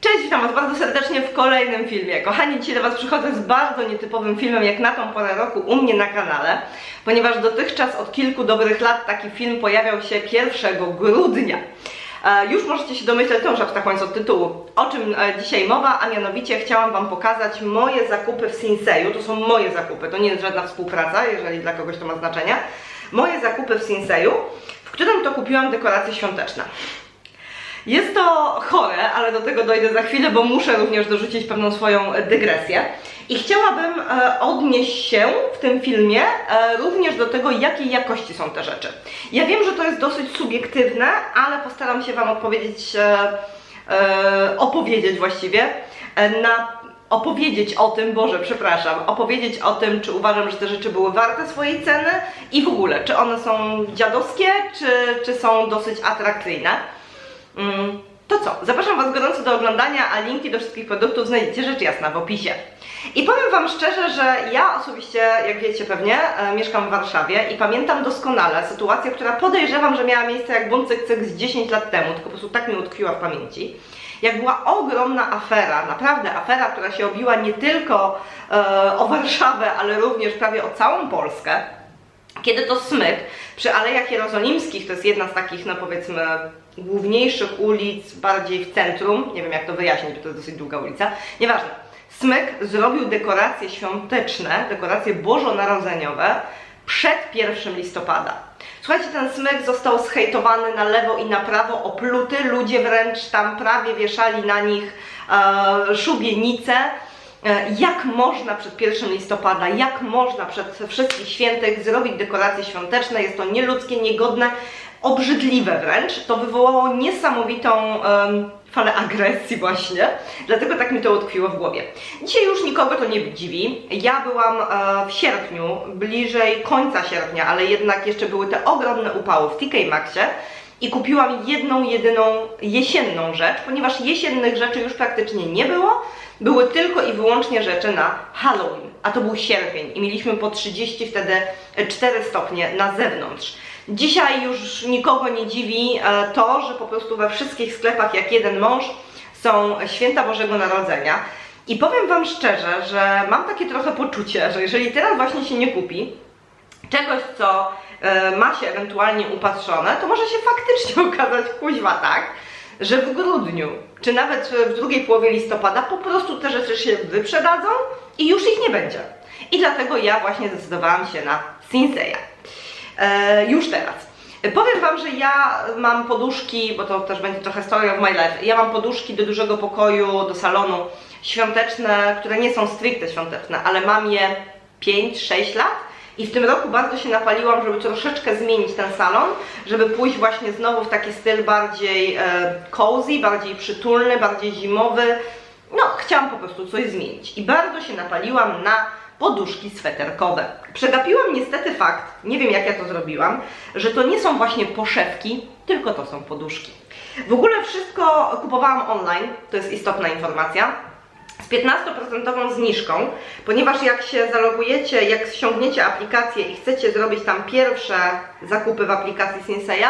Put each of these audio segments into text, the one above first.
Cześć, witam Was bardzo serdecznie w kolejnym filmie. Kochani, dzisiaj do Was przychodzę z bardzo nietypowym filmem, jak na tą porę roku u mnie na kanale, ponieważ dotychczas od kilku dobrych lat taki film pojawiał się 1 grudnia. E, Już możecie się domyśleć, to już abstrahując od tytułu, o czym e, dzisiaj mowa, a mianowicie chciałam Wam pokazać moje zakupy w Sinseju. To są moje zakupy, to nie jest żadna współpraca, jeżeli dla kogoś to ma znaczenie. Moje zakupy w Sinseju, w którym to kupiłam dekoracje świąteczne. Jest to chore, ale do tego dojdę za chwilę, bo muszę również dorzucić pewną swoją dygresję. I chciałabym e, odnieść się w tym filmie e, również do tego, jakiej jakości są te rzeczy. Ja wiem, że to jest dosyć subiektywne, ale postaram się Wam odpowiedzieć, e, opowiedzieć właściwie na opowiedzieć o tym, Boże, przepraszam, opowiedzieć o tym, czy uważam, że te rzeczy były warte swojej ceny i w ogóle, czy one są dziadowskie, czy, czy są dosyć atrakcyjne. Mm, To co? Zapraszam Was gorąco do oglądania, a linki do wszystkich produktów znajdziecie rzecz jasna w opisie. I powiem Wam szczerze, że ja osobiście, jak wiecie pewnie, e, mieszkam w Warszawie i pamiętam doskonale sytuację, która podejrzewam, że miała miejsce jak cyk cyk z 10 lat temu, tylko po prostu tak mi utkwiła w pamięci. Jak była ogromna afera, naprawdę afera, która się obiła nie tylko e, o Warszawę, ale również prawie o całą Polskę kiedy to Smyk przy Alejach Jerozolimskich, to jest jedna z takich, no powiedzmy, główniejszych ulic, bardziej w centrum, nie wiem jak to wyjaśnić, bo to jest dosyć długa ulica, nieważne. Smyk zrobił dekoracje świąteczne, dekoracje bożonarodzeniowe przed 1 listopada. Słuchajcie, ten smyk został zhejtowany na lewo i na prawo, opluty, ludzie wręcz tam prawie wieszali na nich e, szubienice. E, Jak można przed 1 listopada, jak można przed wszystkich świętych zrobić dekoracje świąteczne? Jest to nieludzkie, niegodne, obrzydliwe wręcz. To wywołało niesamowitą em, falę agresji właśnie, dlatego tak mi to utkwiło w głowie. Dzisiaj już nikogo to nie dziwi. Ja byłam e, w sierpniu, bliżej końca sierpnia, ale jednak jeszcze były te ogromne upały w TK Maxie i kupiłam jedną, jedyną jesienną rzecz, ponieważ jesiennych rzeczy już praktycznie nie było. Były tylko i wyłącznie rzeczy na Halloween, a to był sierpień i mieliśmy po 30 wtedy 4 stopnie na zewnątrz. Dzisiaj już nikogo nie dziwi e, to, że po prostu we wszystkich sklepach jak jeden mąż są święta Bożego Narodzenia. I powiem Wam szczerze, że mam takie trochę poczucie, że jeżeli teraz właśnie się nie kupi, czegoś, co e, ma się ewentualnie upatrzone, to może się faktycznie okazać kuźwa tak, że w grudniu, czy nawet w drugiej połowie listopada po prostu te rzeczy się wyprzedadzą i już ich nie będzie. I dlatego ja właśnie zdecydowałam się na Sinseya. E, już teraz. Powiem Wam, że ja mam poduszki, bo to też będzie trochę story of my life. Ja mam poduszki do dużego pokoju, do salonu świąteczne, które nie są stricte świąteczne, ale mam je 5-6 lat i w tym roku bardzo się napaliłam, żeby troszeczkę zmienić ten salon, żeby pójść właśnie znowu w taki styl bardziej e, cozy, bardziej przytulny, bardziej zimowy. No, chciałam po prostu coś zmienić i bardzo się napaliłam na poduszki sweterkowe. Przegapiłam niestety fakt, nie wiem jak ja to zrobiłam, że to nie są właśnie poszewki, tylko to są poduszki. W ogóle wszystko kupowałam online, to jest istotna informacja z 15% zniżką, ponieważ jak się zalogujecie, jak ściągniecie aplikację i chcecie zrobić tam pierwsze zakupy w aplikacji Sinseya,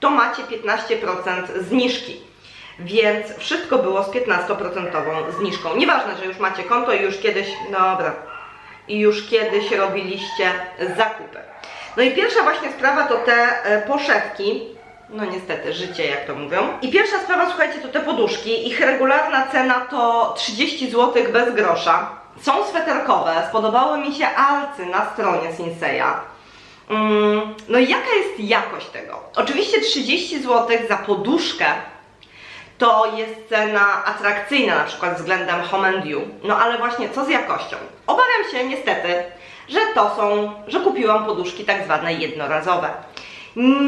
to macie 15% zniżki. Więc wszystko było z 15% zniżką. Nieważne, że już macie konto i już kiedyś, dobra, i już kiedyś robiliście zakupy. No i pierwsza właśnie sprawa to te e, poszewki. No niestety, życie jak to mówią. I pierwsza sprawa, słuchajcie, to te poduszki. Ich regularna cena to 30 zł bez grosza. Są sweterkowe, spodobały mi się alcy na stronie Sinseya. Mm, no i jaka jest jakość tego? Oczywiście 30 zł za poduszkę to jest cena atrakcyjna na przykład względem Home and You. No ale właśnie co z jakością? Obawiam się niestety, że to są, że kupiłam poduszki tak zwane jednorazowe.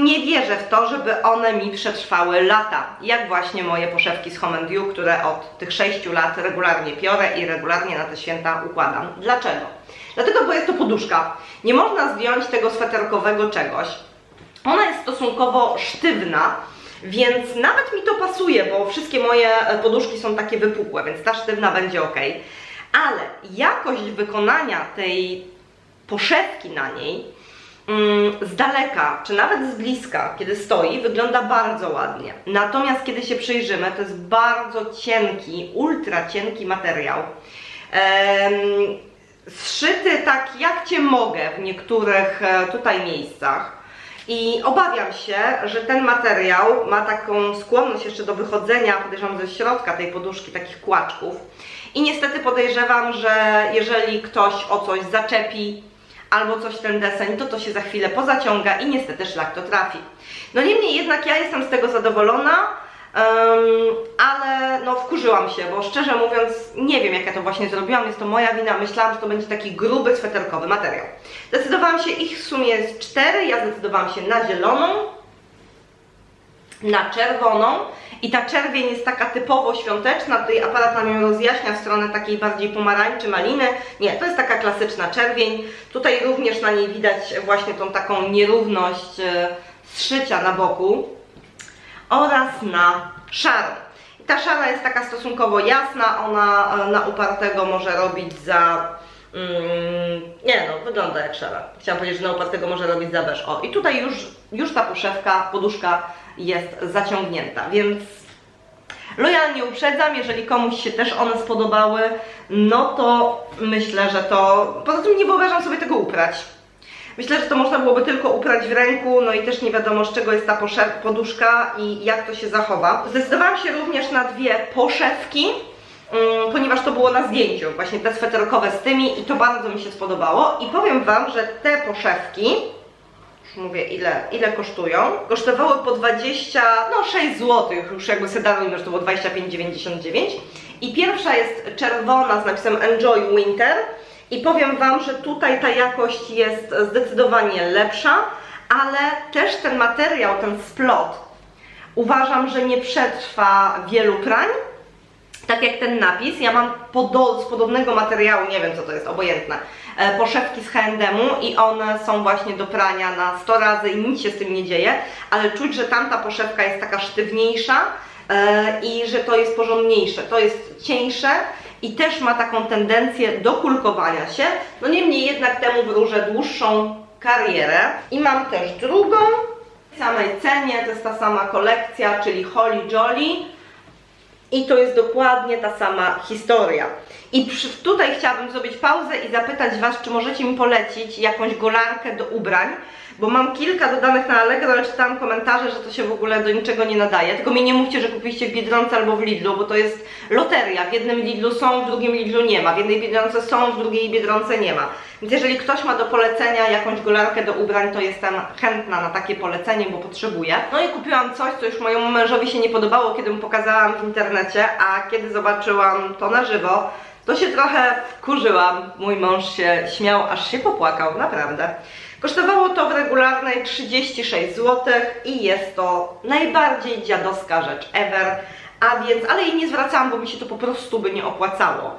Nie wierzę w to, żeby one mi przetrwały lata, jak właśnie moje poszewki z Home and You, które od tych 6 lat regularnie piorę i regularnie na te święta układam. Dlaczego? Dlatego, bo jest to poduszka. Nie można zdjąć tego sweterkowego czegoś. Ona jest stosunkowo sztywna, więc nawet mi to pasuje, bo wszystkie moje e, poduszki są takie wypukłe, więc ta sztywna będzie ok. Ale jakość wykonania tej poszewki na niej mm, z daleka, czy nawet z bliska, kiedy stoi, wygląda bardzo ładnie. Natomiast kiedy się przyjrzymy, to jest bardzo cienki, ultra cienki materiał. Em, zszyty tak jak Cię mogę w niektórych e, tutaj miejscach. I obawiam się, że ten materiał ma taką skłonność jeszcze do wychodzenia, podejrzewam, ze środka tej poduszki, takich kłaczków. I niestety podejrzewam, że jeżeli ktoś o coś zaczepi albo coś ten deseń, to to się za chwilę pozaciąga i niestety szlak to trafi. No niemniej jednak ja jestem z tego zadowolona, no wkurzyłam się, bo szczerze mówiąc nie wiem jak ja to właśnie zrobiłam, jest to moja wina, myślałam, że to będzie taki gruby, sweterkowy materiał. Zdecydowałam się, ich w sumie jest cztery, ja zdecydowałam się na zieloną, na czerwoną i ta czerwień jest taka typowo świąteczna, tutaj aparat nam ją rozjaśnia w stronę takiej bardziej pomarańczy, maliny. Nie, to jest taka klasyczna czerwień. Tutaj również na niej widać właśnie tą taką nierówność e, zszycia na boku oraz na szarą. Ta szara jest taka stosunkowo jasna, ona e, na upartego może robić za... Mm, nie no, wygląda jak szara. Chciałam powiedzieć, że na upartego może robić za beż. O, i tutaj już, już ta poszewka, poduszka jest zaciągnięta, więc lojalnie uprzedzam, jeżeli komuś się też one spodobały, no to myślę, że to... Poza tym nie wyobrażam sobie tego uprać. Myślę, że to można byłoby tylko uprać w ręku, no i też nie wiadomo z czego jest ta poduszka i jak to się zachowa. Zdecydowałam się również na dwie poszewki, mm, ponieważ to było na zdjęciu, właśnie te sweterkowe z tymi i to bardzo mi się spodobało. I powiem Wam, że te poszewki, już mówię ile, ile kosztują, kosztowały po 20, no 6 zł, już jakby darujmy, że to było 25,99 i pierwsza jest czerwona z napisem Enjoy Winter i powiem Wam, że tutaj ta jakość jest zdecydowanie lepsza, ale też ten materiał, ten splot uważam, że nie przetrwa wielu prań, tak jak ten napis, ja mam podo- z podobnego materiału, nie wiem co to jest, obojętne, e, poszewki z H&M-u i one są właśnie do prania na 100 razy i nic się z tym nie dzieje, ale czuć, że tamta poszewka jest taka sztywniejsza e, i że to jest porządniejsze, to jest cieńsze i też ma taką tendencję do kulkowania się, no niemniej jednak temu wróżę dłuższą karierę. I mam też drugą, w samej cenie, to jest ta sama kolekcja, czyli Holly Jolly, i to jest dokładnie ta sama historia. I przy, tutaj chciałabym zrobić pauzę i zapytać Was, czy możecie mi polecić jakąś golarkę do ubrań, bo mam kilka dodanych na Allegro, ale czytałam komentarze, że to się w ogóle do niczego nie nadaje. Tylko mi nie mówcie, że kupiliście w Biedronce albo w Lidlu, bo to jest loteria. W jednym Lidlu są, w drugim Lidlu nie ma. W jednej Biedronce są, w drugiej Biedronce nie ma. Więc jeżeli ktoś ma do polecenia jakąś golarkę do ubrań, to jestem chętna na takie polecenie, bo potrzebuję. No i kupiłam coś, co już mojemu mężowi się nie podobało, kiedy mu pokazałam w internecie, a kiedy zobaczyłam to na żywo, to się trochę wkurzyłam. Mój mąż się śmiał, aż się popłakał, naprawdę. Kosztowało to w regularnej 36 zł i jest to najbardziej dziadowska rzecz ever, a więc, ale jej nie zwracałam, bo mi się to po prostu by nie opłacało.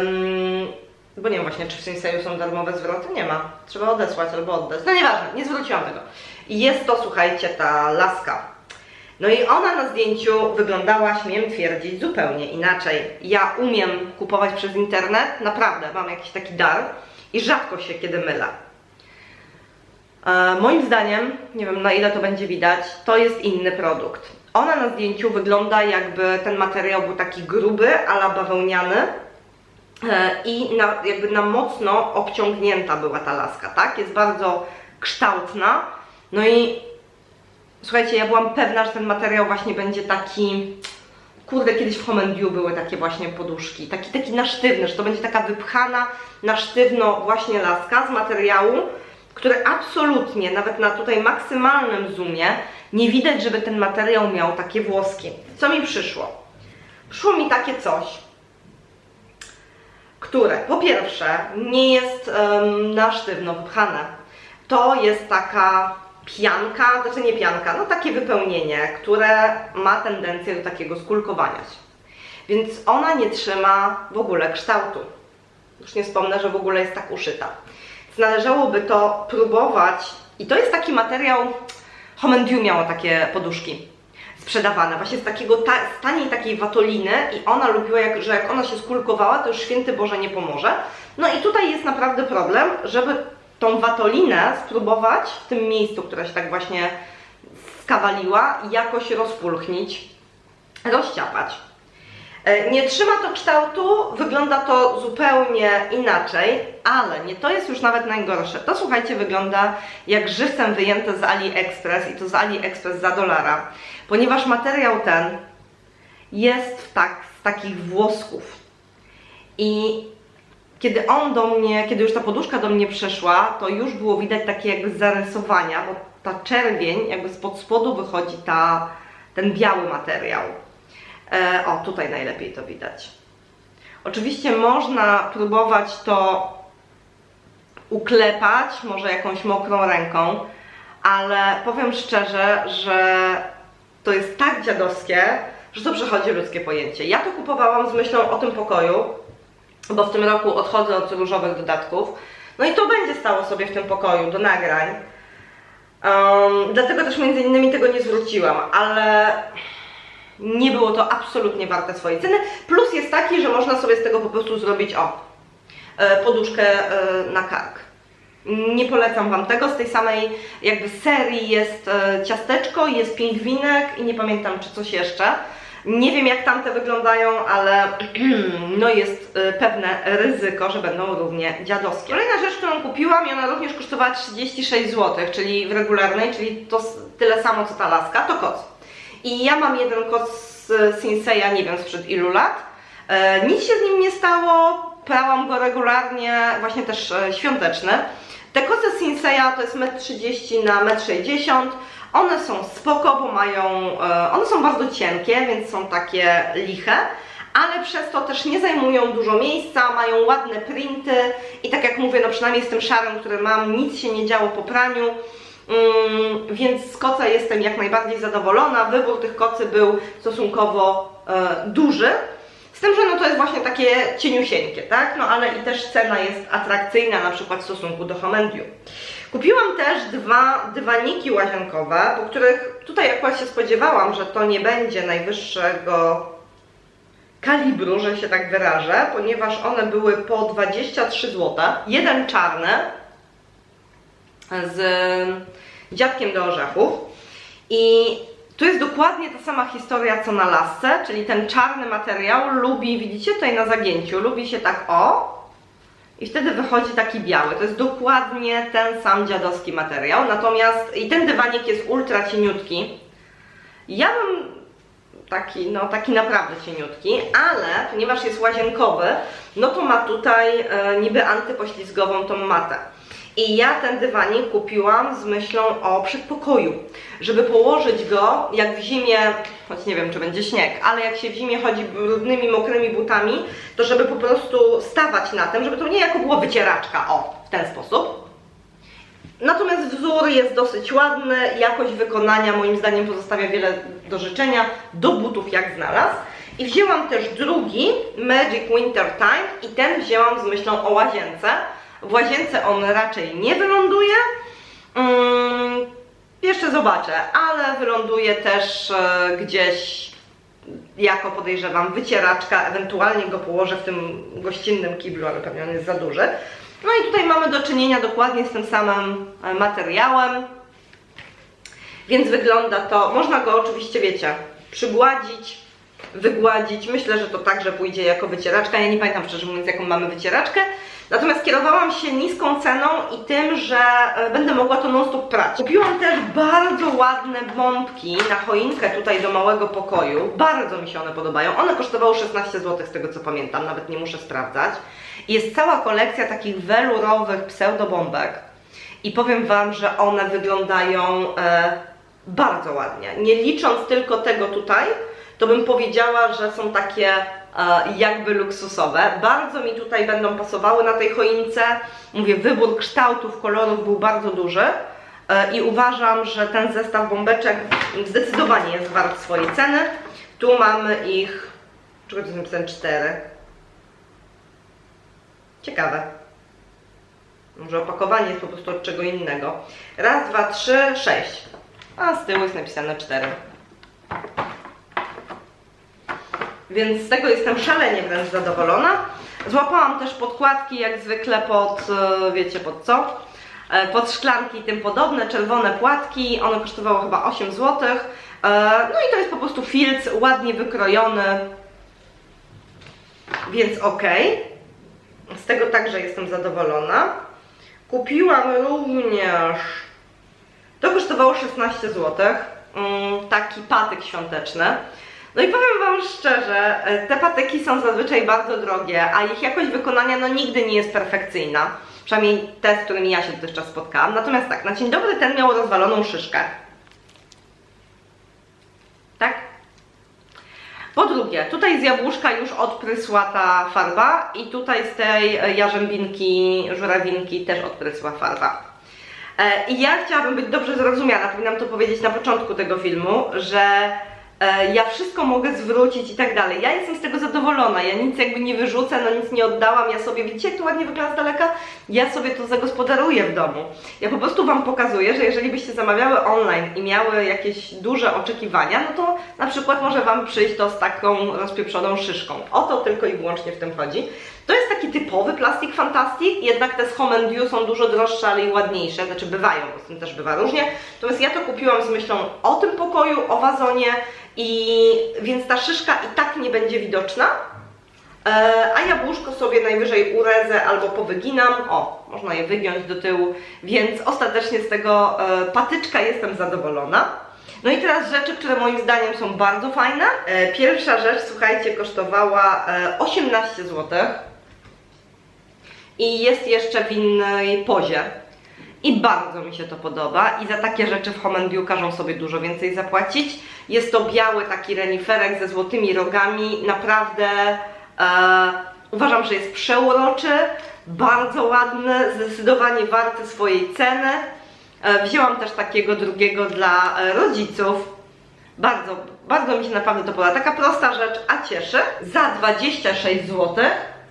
Ym, bo nie wiem właśnie, czy w Sinseju są darmowe zwroty? Nie ma. Trzeba odesłać albo oddać. No nieważne, nie zwróciłam tego. Jest to, słuchajcie, ta laska. No i ona na zdjęciu wyglądała, śmiem twierdzić, zupełnie inaczej. Ja umiem kupować przez internet, naprawdę, mam jakiś taki dar i rzadko się kiedy mylę. E, moim zdaniem, nie wiem na ile to będzie widać, to jest inny produkt. Ona na zdjęciu wygląda jakby ten materiał był taki gruby, ala bawełniany e, i na, jakby na mocno obciągnięta była ta laska, tak? Jest bardzo kształtna. No i słuchajcie, ja byłam pewna, że ten materiał właśnie będzie taki Kurde, kiedyś w Home Dew były takie właśnie poduszki, taki, taki na że to będzie taka wypchana na sztywno właśnie laska z materiału, który absolutnie, nawet na tutaj maksymalnym zoomie, nie widać, żeby ten materiał miał takie włoski. Co mi przyszło? Przyszło mi takie coś, które po pierwsze nie jest em, na sztywno wypchane. To jest taka pianka, znaczy nie pianka, no takie wypełnienie, które ma tendencję do takiego skulkowania się. Więc ona nie trzyma w ogóle kształtu. Już nie wspomnę, że w ogóle jest tak uszyta. Należałoby to próbować i to jest taki materiał, Home Dew miało takie poduszki sprzedawane, właśnie z takiego ta, z taniej takiej watoliny i ona lubiła, jak, że jak ona się skulkowała, to już święty Boże nie pomoże. No i tutaj jest naprawdę problem, żeby tą watolinę spróbować w tym miejscu, które się tak właśnie skawaliła, jakoś rozpulchnić, rozciapać. E, Nie trzyma to kształtu, wygląda to zupełnie inaczej, ale nie to jest już nawet najgorsze. To słuchajcie, wygląda jak żywcem wyjęte z AliExpress i to z AliExpress za dolara, ponieważ materiał ten jest tak, z takich włosków. I kiedy on do mnie, kiedy już ta poduszka do mnie przeszła, to już było widać takie jakby zarysowania, bo ta czerwień, jakby spod spodu wychodzi ta, ten biały materiał. E, o, tutaj najlepiej to widać. Oczywiście można próbować to uklepać, może jakąś mokrą ręką, ale powiem szczerze, że to jest tak dziadowskie, że to przechodzi ludzkie pojęcie. Ja to kupowałam z myślą o tym pokoju, bo w tym roku odchodzę od różowych dodatków. No i to będzie stało sobie w tym pokoju do nagrań. Um, dlatego też między innymi tego nie zwróciłam, ale nie było to absolutnie warte swojej ceny. Plus jest taki, że można sobie z tego po prostu zrobić o e, poduszkę e, na kark. Nie polecam Wam tego. Z tej samej jakby serii jest e, ciasteczko, jest pingwinek i nie pamiętam czy coś jeszcze. Nie wiem jak tamte wyglądają, ale no jest pewne ryzyko, że będą równie dziadowskie. Kolejna rzecz, którą kupiłam i ona również kosztowała 36 zł, czyli w regularnej, czyli to tyle samo co ta laska, to koc. I ja mam jeden koc z Sinseya, nie wiem sprzed ilu lat. E, nic się z nim nie stało, prałam go regularnie, właśnie też e, świąteczny. Te koce Sinseya to jest 1,30 m na 1,60 m. One są spoko, bo mają, e, one są bardzo cienkie, więc są takie liche, ale przez to też nie zajmują dużo miejsca, mają ładne printy i tak jak mówię, no przynajmniej z tym szarym, który mam, nic się nie działo po praniu. Mm, więc z koca jestem jak najbardziej zadowolona. Wybór tych kocy był stosunkowo e, duży. Z tym, że no to jest właśnie takie cieniusieńkie, tak? No ale i też cena jest atrakcyjna na przykład w stosunku do Homendiu. Kupiłam też dwa dywaniki łazienkowe, po których tutaj akurat się spodziewałam, że to nie będzie najwyższego kalibru, że się tak wyrażę, ponieważ one były po 23 zł. Jeden czarny, z dziadkiem do orzechów. I tu jest dokładnie ta sama historia co na lasce, czyli ten czarny materiał lubi, widzicie tutaj na zagięciu, lubi się tak o i wtedy wychodzi taki biały. To jest dokładnie ten sam dziadowski materiał. Natomiast i ten dywanik jest ultra cieniutki. Ja bym taki, no taki naprawdę cieniutki, ale ponieważ jest łazienkowy, no to ma tutaj e, niby antypoślizgową tą matę. I ja ten dywanik kupiłam z myślą o przedpokoju, żeby położyć go jak w zimie, choć nie wiem czy będzie śnieg, ale jak się w zimie chodzi brudnymi, mokrymi butami, to żeby po prostu stawać na tym, żeby to niejako była wycieraczka, o, w ten sposób. Natomiast wzór jest dosyć ładny, jakość wykonania moim zdaniem pozostawia wiele do życzenia, do butów jak znalazł. I wzięłam też drugi, Magic Winter Time i ten wzięłam z myślą o łazience. W łazience on raczej nie wyląduje. Mm, jeszcze zobaczę, ale wyląduje też e, gdzieś jako podejrzewam wycieraczka, ewentualnie go położę w tym gościnnym kiblu, ale pewnie on jest za duży. No i tutaj mamy do czynienia dokładnie z tym samym e, materiałem, więc wygląda to, można go oczywiście, wiecie, przygładzić, wygładzić. Myślę, że to także pójdzie jako wycieraczka. Ja nie pamiętam szczerze mówiąc, jaką mamy wycieraczkę. Natomiast kierowałam się niską ceną i tym, że e, będę mogła to non-stop prać. Kupiłam też bardzo ładne bombki na choinkę tutaj do małego pokoju. Bardzo mi się one podobają. One kosztowały 16 zł z tego co pamiętam, nawet nie muszę sprawdzać. Jest cała kolekcja takich welurowych pseudobombek. I powiem Wam, że one wyglądają e, bardzo ładnie. Nie licząc tylko tego tutaj, to bym powiedziała, że są takie e, jakby luksusowe. Bardzo mi tutaj będą pasowały na tej choince. Mówię, wybór kształtów, kolorów był bardzo duży. E, I uważam, że ten zestaw bombeczek zdecydowanie jest wart swojej ceny. Tu mamy ich, czego to jest napisane, cztery. Ciekawe. Może opakowanie jest po prostu od czego innego. Raz, dwa, trzy, sześć. A z tyłu jest napisane cztery. Więc z tego jestem szalenie wręcz zadowolona. Złapałam też podkładki jak zwykle pod, e, wiecie pod co? e, pod szklanki i tym podobne, czerwone płatki, one kosztowało chyba 8 zł. No i to jest po prostu filc ładnie wykrojony, więc ok. Z tego także jestem zadowolona. Kupiłam również, to kosztowało 16 zł, mm, taki patyk świąteczny. No i powiem Wam szczerze, e, te patyki są zazwyczaj bardzo drogie, a ich jakość wykonania no nigdy nie jest perfekcyjna. Przynajmniej te, z którymi ja się dotychczas spotkałam. Natomiast tak, na dzień dobry ten miał rozwaloną szyszkę. Tak? Po drugie, tutaj z jabłuszka już odprysła ta farba i tutaj z tej e, jarzębinki, żurawinki też odprysła farba. E, I ja chciałabym być dobrze zrozumiana, powinnam to powiedzieć na początku tego filmu, że ja wszystko mogę zwrócić i tak dalej. Ja jestem z tego zadowolona, ja nic jakby nie wyrzucę, no nic nie oddałam, ja sobie, widzicie jak to ładnie wygląda z daleka? Ja sobie to zagospodaruję w domu. Ja po prostu Wam pokazuję, że jeżeli byście zamawiały online i miały jakieś duże oczekiwania, no to na przykład może Wam przyjść to z taką rozpieprzoną szyszką. O to tylko i wyłącznie w tym chodzi. To jest taki typowy plastik fantastic, jednak te z Home and View są dużo droższe, ale i ładniejsze, znaczy bywają, bo z tym też bywa różnie. Natomiast ja to kupiłam z myślą o tym pokoju, o wazonie i więc ta szyszka i tak nie będzie widoczna. E, a jabłuszko sobie najwyżej urezę albo powyginam. O, można je wygiąć do tyłu, więc ostatecznie z tego e, patyczka jestem zadowolona. No i teraz rzeczy, które moim zdaniem są bardzo fajne. E, Pierwsza rzecz, słuchajcie, kosztowała e, 18 zł. I jest jeszcze w innej pozie. I bardzo mi się to podoba i za takie rzeczy w Home View każą sobie dużo więcej zapłacić. Jest to biały taki reniferek ze złotymi rogami, naprawdę e, uważam, że jest przeuroczy, bardzo ładny, zdecydowanie warty swojej ceny. E, wzięłam też takiego drugiego dla e, rodziców. Bardzo, bardzo mi się naprawdę to podoba. Taka prosta rzecz, a cieszy. Za 26 zł.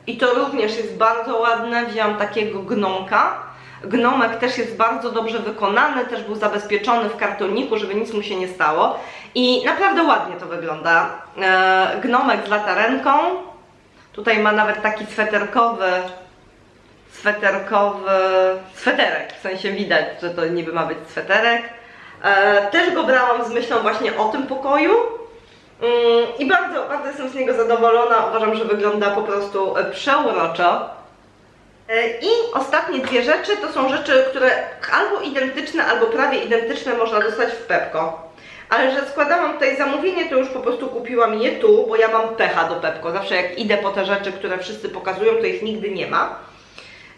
I to również jest bardzo ładne. Wzięłam takiego gnomka. Gnomek też jest bardzo dobrze wykonany, też był zabezpieczony w kartoniku, żeby nic mu się nie stało. I naprawdę ładnie to wygląda. E, gnomek z latarenką. Tutaj ma nawet taki sweterkowy, sweterkowy, sweterek, w sensie widać, że to niby ma być sweterek. E, też go brałam z myślą właśnie o tym pokoju. Mm, I bardzo, bardzo jestem z niego zadowolona. Uważam, że wygląda po prostu e, przeuroczo. E, I ostatnie dwie rzeczy to są rzeczy, które albo identyczne, albo prawie identyczne można dostać w Pepko. Ale że składałam tutaj zamówienie, to już po prostu kupiłam je tu, bo ja mam pecha do Pepko. Zawsze jak idę po te rzeczy, które wszyscy pokazują, to ich nigdy nie ma.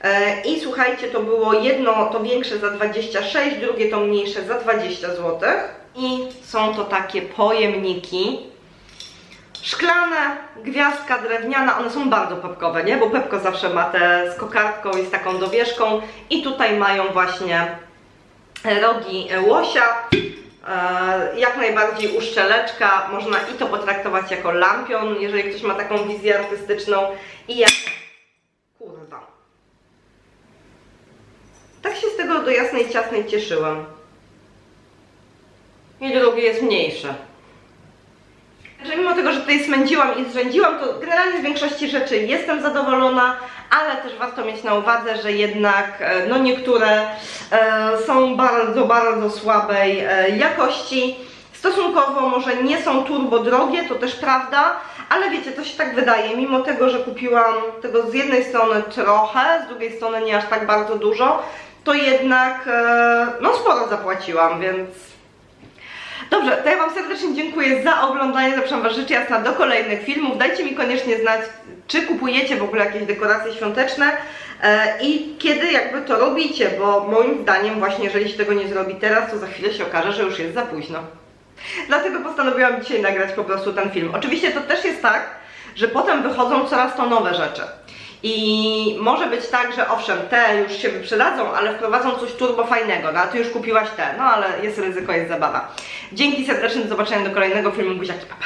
E, I słuchajcie, to było jedno to większe za 26, drugie to mniejsze za 20 zł. I są to takie pojemniki szklane, gwiazdka drewniana, one są bardzo pepkowe, nie? Bo Pepko zawsze ma te z kokardką i z taką dowieszką i tutaj mają właśnie rogi łosia, e, jak najbardziej uszczeleczka, można i to potraktować jako lampion, jeżeli ktoś ma taką wizję artystyczną i jak... kurwa. Tak się z tego do jasnej ciasnej cieszyłam. I drugie jest mniejsze że mimo tego, że tutaj smędziłam i zrzędziłam, to generalnie z większości rzeczy jestem zadowolona, ale też warto mieć na uwadze, że jednak e, no niektóre e, są bardzo, bardzo słabej e, jakości. Stosunkowo może nie są turbo drogie, to też prawda, ale wiecie, to się tak wydaje, mimo tego, że kupiłam tego z jednej strony trochę, z drugiej strony nie aż tak bardzo dużo, to jednak no sporo zapłaciłam, więc Dobrze, to ja Wam serdecznie dziękuję za oglądanie, zapraszam Was rzecz jasna do kolejnych filmów. Dajcie mi koniecznie znać, czy kupujecie w ogóle jakieś dekoracje świąteczne e, i kiedy jakby to robicie, bo moim zdaniem właśnie jeżeli się tego nie zrobi teraz, to za chwilę się okaże, że już jest za późno. Dlatego postanowiłam dzisiaj nagrać po prostu ten film. Oczywiście to też jest tak, że potem wychodzą coraz to nowe rzeczy. I może być tak, że owszem, te już się wyprzedadzą, ale wprowadzą coś turbo fajnego, no a ty już kupiłaś te, no ale jest ryzyko, jest zabawa. Dzięki serdecznie, do zobaczenia do kolejnego filmu, buziaki, papa.